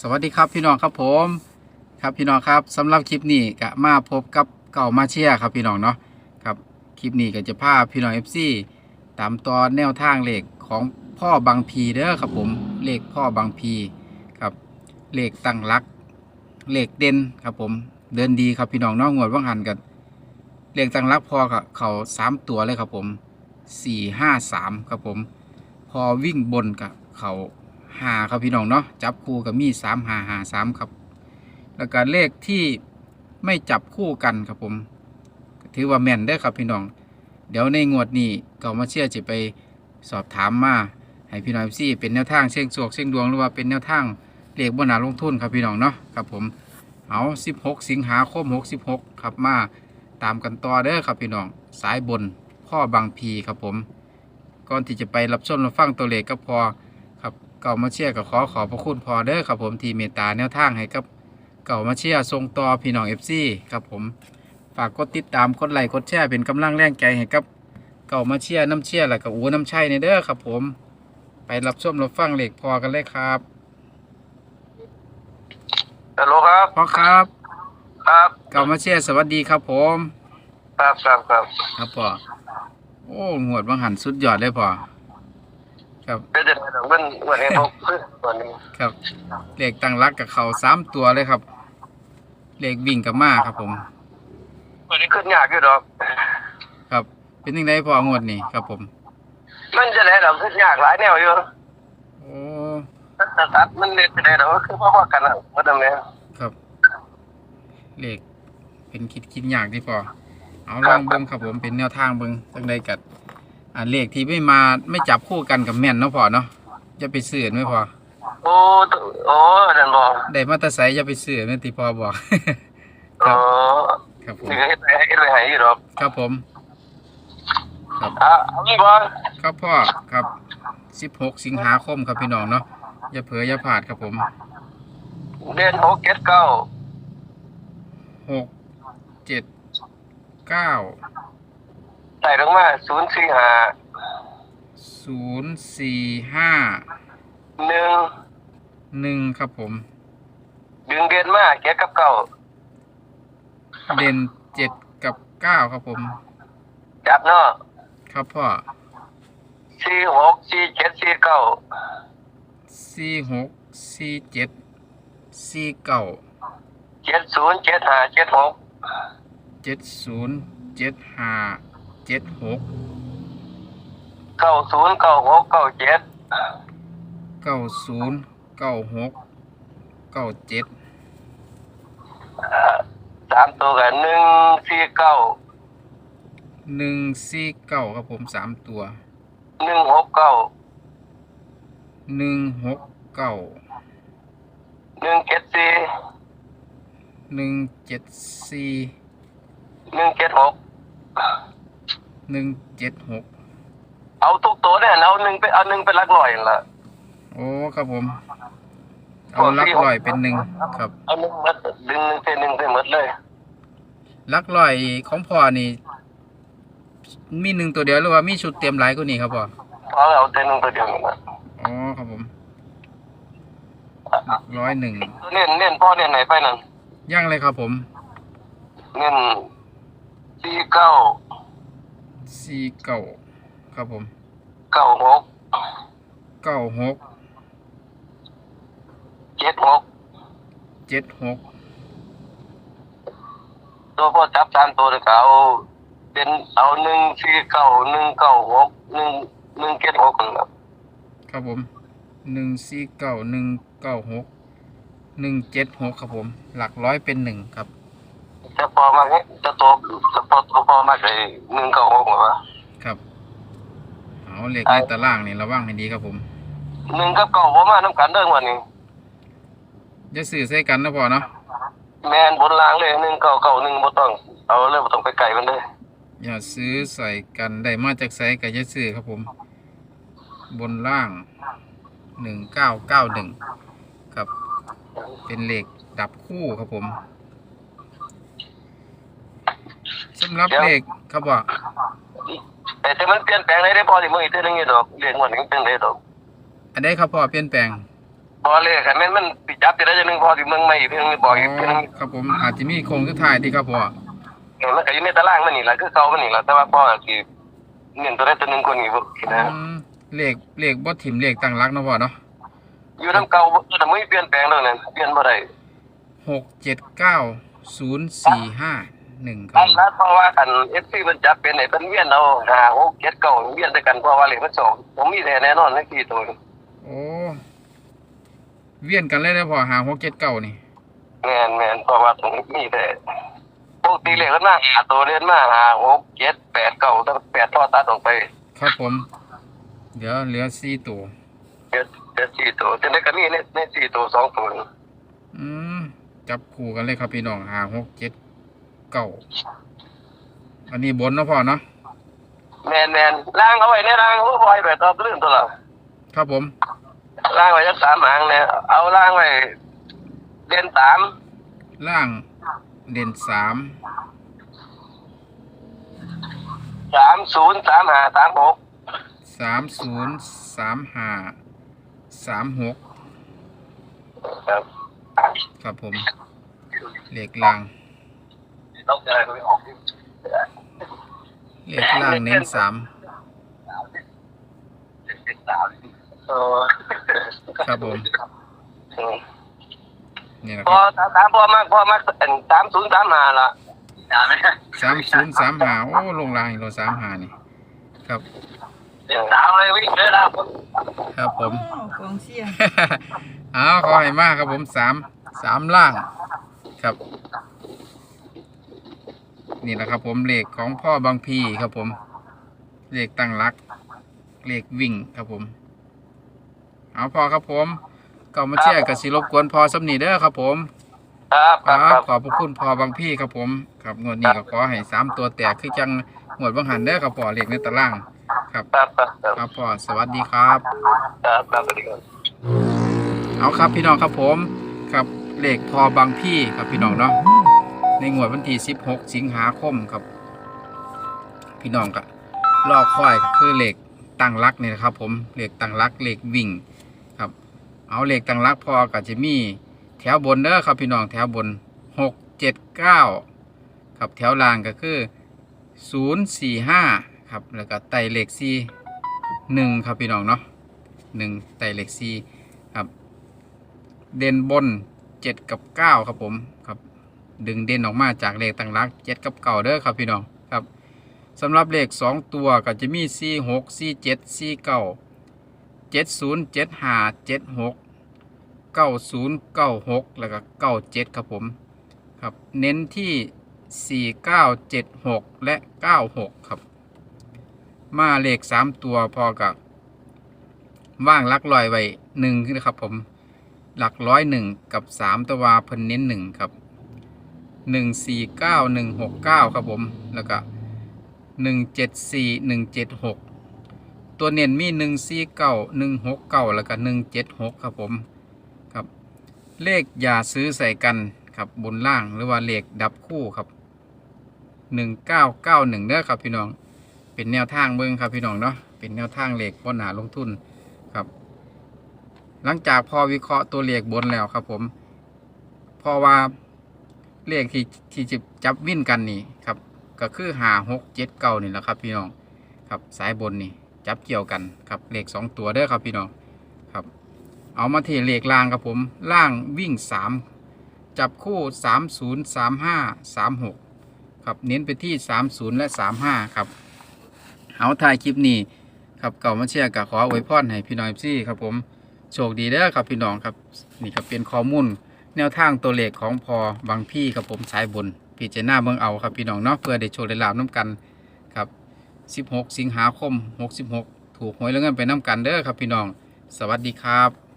สวัสดีครับพี่น้องครับผมครับพี่น้องครับสำหรับคลิปนี้ก็มาพบกับเก่ามาเชียครับพี่น้องเนาะครับคลิปนี้ก็จะพาพี่น้อง FC ตามตอนแนวทางเลขของพ่อบางพีเด้อครับผมเลขพ่อบางพีครับเลขตั้งรักเลขเด่นครับผมเดินดีครับพี่น้องน้องงวดว่างหันกันเลขตั้งรักพอกับเขาสามตัวเลยครับผมสี่ห้าสามครับผม พอวิ่งบนกับเขา หาครับพี่น้องเนาะจับคู่กับมีสามหาหาสามครับ แล้วก็เลขที่ไม่จับคู่กันครับผม ถือว่าแม่นได้ครับพี่น้อง เดี๋ยวในงวดนี้ก็มาเชื่อจะไปสอบถามมาให้พี่น้องซี่เป็นแนวทางเชียงสวกเชียงดวงหรือว่าเป็นแนวทางเลขบนหนาลงทุนครับพี่น้องเนาะครับผมเอา 16 สิงหาคม 66 ครับมาตามกันต่อเด้อครับพี่น้องสายบนพ่อบางพีครับผม ก่อนที่จะไปรับชมรับฟังตัวเลขก็พอ เก่ามาเชียร์ก็ขอขอบพระคุณพอเด้อครับผมที่เมตตาแนวทางให้กับเก่ามาเชียร์ทรงต่อพี่น้องเอฟซีครับผมฝากกดติดตามกดไลค์กดแชร์เป็นกำลังแรงใจให้กับเก่ามาเชียร์น้ำเชียร์และกับอูน้ำชัยในเด้อครับผม ไปรับชมรับฟังเลขพอกันเลยครับฮัลโหลครับพ่อครับ ครับเก่ามาเชียร์สวัสดีครับผม ครับครับครับครับพ่อโอ้หวดบังหันสุดยอดเลยพ่อ ครับเป็นจะได้เงินวันนี้พกเพื่อนวันนี้ครับเลขตั้งรักกับเขาสามตัวเลยครับ เลขวิ่งกับมาครับผม วันนี้ขึ้นยากอยู่ดอก ครับ เป็นยังไงพองวดนี้ครับผม มันจะได้ดอกขึ้นยากหลายแนวอยู่โอ้ตัดตัดมันเด็ดจะได้ดอกคือพ่อๆกันอะว่าทำไงครับเลขเป็นคิดคิดยากที่พอเอาลองเบิ้งครับผมเป็นแนวทางเบิ้งตั้งใดกัด อ่าเลขที่ไม่มาไม่จับคู่กันกับแม่นเนาะพ่อเนาะจะไปเสืออไม่พ่อโอ้โอ้นั่นบอกได้มาแตาไซจะไปเสืออไม่ตีพ่อบอก ครับครับผมงไปให้ไปให้อมครับผม อะเอางี้บอลครับพ่อครับสิบหกสิงหาคมครับพี่น้องเนาะอย่าเผลออย่าพลาดครับผม เดือนหกเจ็ดเก้า6 7 9 ใส่ลงมาศูนย์สี่ห้าศูนย์สี่ห้าหนึ่งหนึ่งครับผม ดึงเด่นมาเจ็ดกับเก้าเด่นเจ็ดกับเก้าครับผม จับเนาะครับพ่อสี่หกสี่เจ็ดสี่เก้าสี่หกสี่เจ็ดสี่เก้าเจ็ดศูนย์เจ็ดห้าเจ็ดหกเจ็ดศูนย์เจ็ดห้า เจ็ดหกเก้าศูนย์เก้าหกเก้าเจ็ดเก้าศูนย์เก้าหกเก้าเจ็ดสามตัวกันหนึ่งสี่เก้าหนึ่งสี่เก้าครับผมสามตัวหนึ่งหกเก้าหนึ่งหกเก้าหนึ่งเจ็ดสี่หนึ่งเจ็ดสี่หนึ่งเจ็ดหก หนึ่งเจ็ดหกเอาทุกตัวเนี่ยเอาหนึ่งไปเอาหนึ่งเป็นหลักร้อยนั่นละโอ้ครับผม เอาลักลอยเป็นหนึ่งครับ เอาหนึ่งหมดดึงหนึ่งเป็นหนึ่งเป็นหมดเลยลักลอยของพ่อนี่ มีหนึ่งตัวเดียวหรือว่ามีชุดเตรียมหลายกว่านี้ครับพ่อเพราะเอาแต่หนึ่งตัวเดียวนี่นะอ๋อครับผมหลักร้อยหนึ่งตัวเน้นเน้นพ่อเน้นไหนไปนั่นย่างเลยครับผม เน้นสี่เก้า สี่เก้าครับผมเก้าหกเก้าหกเจ็ดหกเจ็ดหกตัวพ่อจับสามตัวเลยก็เอาเป็นเอาหนึ่งสี่เก้าหนึ่งเก้าหกหนึ่งหนึ่งเจ็ดหกนั่นล่ะครับผมหนึ่งสี่เก้าหนึ่งเก้าหกหนึ่งเจ็ดหกครับผม หลักร้อยเป็นหนึ่งครับ จะพอมากเนี่ยจะโตจะพอตัวพอมากเลยหนึ่งเก้าหกหรือว่าครับ เอาเหล็กในตารางนี่ระวังให้ดีครับผมหนึ่งกับเก้าผมมาน้ำกันเด้งวันนี้จะสื่อใส่กันนะพ่อเนาะแมนบนรางเลยหนึ่งเก้าเก้าหนึ่งบ่ต้อง เอาเลยบ่ต้องไปไกลมันเลยอย่าซื้อใส่กันได้มาจากไซกับยาซื้อครับผม บนล่างหนึ่งเก้าเก้าหนึ่งครับ เป็นเหล็กดับคู่ครับผม สำหรับเหล็กครับว่าแต่แต่มันเปลี่ยนแปลงได้ได้พอที่มืออีกเท่านึงอยู่ดอกเรียนวันนี้เป็นได้ดอกอันใดครับพ่อเปลี่ยนแปลงพอเลยค่ะแม่นมันปิจับจะได้จะนึงพอที่เมืองใหม่อีกเพียงบอกอีกเพียงครับผมอาจจะมีโครงสุดท้ายที่ครับพ่อมันก็อยู่ในตารางมันนี่แหละคือเก่ามันนี่แหละแต่ว่าพ่อสิเน้นตัวได้ตัวหนึงคนนี้บ่นะอืมเลขเลขบ่ถิ่มเลขตั้งรักเนาะพ่อเนาะอยู่น้ำเก่าบ่แต่ไม่เปลี่ยนแปลงแล้วนั่นเปลี่ยนบ่ได้หกเจ็ดเก้าศูนย์สี่ห้า หนึ่งครัอับนนั้นเพราะว่าคัน FC มันจับเป็นให้เพิ่นเวียนเอา5 6 7 9เวียนด้วยกันเพราะว่าเลขมันสองผมมีแท้แน่นอนในที่ตัวนี้โอ้เวียนกันเลยนะพ่อหาหกเจ็ดเก้านี่แม่นแม่นเพราะว่าตรงนี้มีแต่ปกติเลขมันมาหาตัวเรียนมา5 6 7 8 9ตั้ง8ทอดตัดออกไป ครับผม เดี๋ยวเหลือสี่ตัวเจ็ดเจ็ดสี่ตัวแต่ในก็มีในในสี่ตัวสองตัวนี่อืมจับคู่กันเลยครับพี่น้องหาหกเจ็ด เก้าอันนี้บนเนาะพ่อเนาะแมนแมนล่างเอาไว้ในล่างผู้บอยแบบตอบเรื่องตัวละครับผมล่างไว้จักสามหางเนี่ยเอาล่างไว้เด่นสามล่างเด่นสามสามศูนย์สามห้าสามหกสามศูนย์สามห้าสามหกครับครับผมเลขล่า งต้องอะไรก็ไม่ออกเลขล่างเน้นสามเออครับผมอืมนี่แหละพคอรับสามพอมากพอมากสามศูนย์สามห้าละสามไหมสามศูนย์สามห้าโอ้ลงล่างอีกเราสามห้านี่ ครับสามเลยวิ่งเลยนะครับครับผมอ้าวกองเชียร์เอาขอให้มากครับผมสามสามล่าง ครับ นี่แหละครับ ผมเลขของพ่อบางพีครับผมเลขตั้งรักเลขวิ่งครับผม เอาพอครับผมก็มาเชียร์กับสิรบกวนพอสำนีเด้อครับ ผมครับคครัรับบครับขอบพระคุณพอบางพี่ครับผมครับงวดนี้ก็ขอให้สามตัวแตกคือจังหมวดบางหันเด้อครับพอเลขในตาราง ครับครับครับครับครับพอสวัสดีครับครับครับสวัสดีครับเอาครับพี่น้องครับผม ครับเลขพอบางพี่ครับพี่น้องเนาะ ในงวดวันที่ 16 สิงหาคมครับ พี่น้องก็รอคอยคือเหลขตั้งรักเนี่นะครับผมเหลขตั้งรักเหลขวิ่งครับ เอาเหลขตั้งรักพอก็จะมีแถวบนเด้อครับพี่น้องแถวบน 6 7 9ครับแถวล่างก็คือ 0 4 5ครับแล้วก็ไต่เหลข4 1ครับพี่น้องเนาะ1ไต่เหลข4ครับเด่นบนเจ็ดกับเก้าครับผมครับ ดึงเด่นออกมาจากเลขต่างรักเจ็ดกับเก้าเด้อครับพี่น้องครับสำหรับเลขสองตัวก็จะมีสี่หกสี่เจ็ดสี่เก้าเจ็ดศูนย์เจ็ดห้าเจ็ดหกเก้าศูนย์เก้าหกแล้วก็เก้าเจ็ดครับผมครับเน้นที่สี่เก้าเจ็ดหกและเก้าหกครับ มาเลขสามตัวพอกับว่างหลักลอยไว้หนึ่งนะครับผมหลักร้อยหนึ่งกับสามตัวเพิ่นเน้นหนึ่งครับ หนึ่งสี่เก้าหนึ่งหกเก้าครับผม แล้วก็หนึ่งเจ็ดสี่หนึ่งเจ็ดหกตัวเน้นมีหนึ่งสี่เก้าหนึ่งหกเก้าแล้วก็หนึ่งเจ็ดหกครับผมครับ เลขอย่าซื้อใส่กันครับบนล่างหรือว่าเลขดับคู่ครับหนึ่งเก้าเก้าหนึ่งเด้อครับพี่น้อง เป็นแนวทางเบิ้งครับพี่น้องเนาะ เป็นแนวทางเลขบนหนาลงทุนครับ หลังจากพอวิเคราะห์ตัวเลขบนแล้วครับผมพราะว่า เลขที่ที่จะจับวิ่นกันนี่ครับ ก็คือหาหกเจ็ดเก้านี่แหละครับ พี่น้องครับสายบนนี่จับเกี่ยวกันครับเลขสองตัวเด้อครับพี่น้องครับ เอามาที่เลขล่างครับผมล่างวิ่งสามจับคู่สามศูนย์สามห้าสามหกครับเน้นไปที่สามศูนย์และสามห้าครับเอาถ่ายคลิปนี้ครับเก่ามาเชียร์กับขออวยพรให้พี่น้องซี่ครับผมโชคดีเด้อครับพี่น้องครับนี่ก็เป็นข้อมูล แนวทางตัวเลขของพอบางพี่ครับผมสายบนพี่เจน่าเบิ่งเอาครับพี่น้องเนาะเพื่อได้โชว์ได้ลาบน้ำกันครับ 16 สิงหาคม 66 ถูกหวยแล้วเงินไปน้ำกันเด้อครับพี่น้อง สวัสดีครับ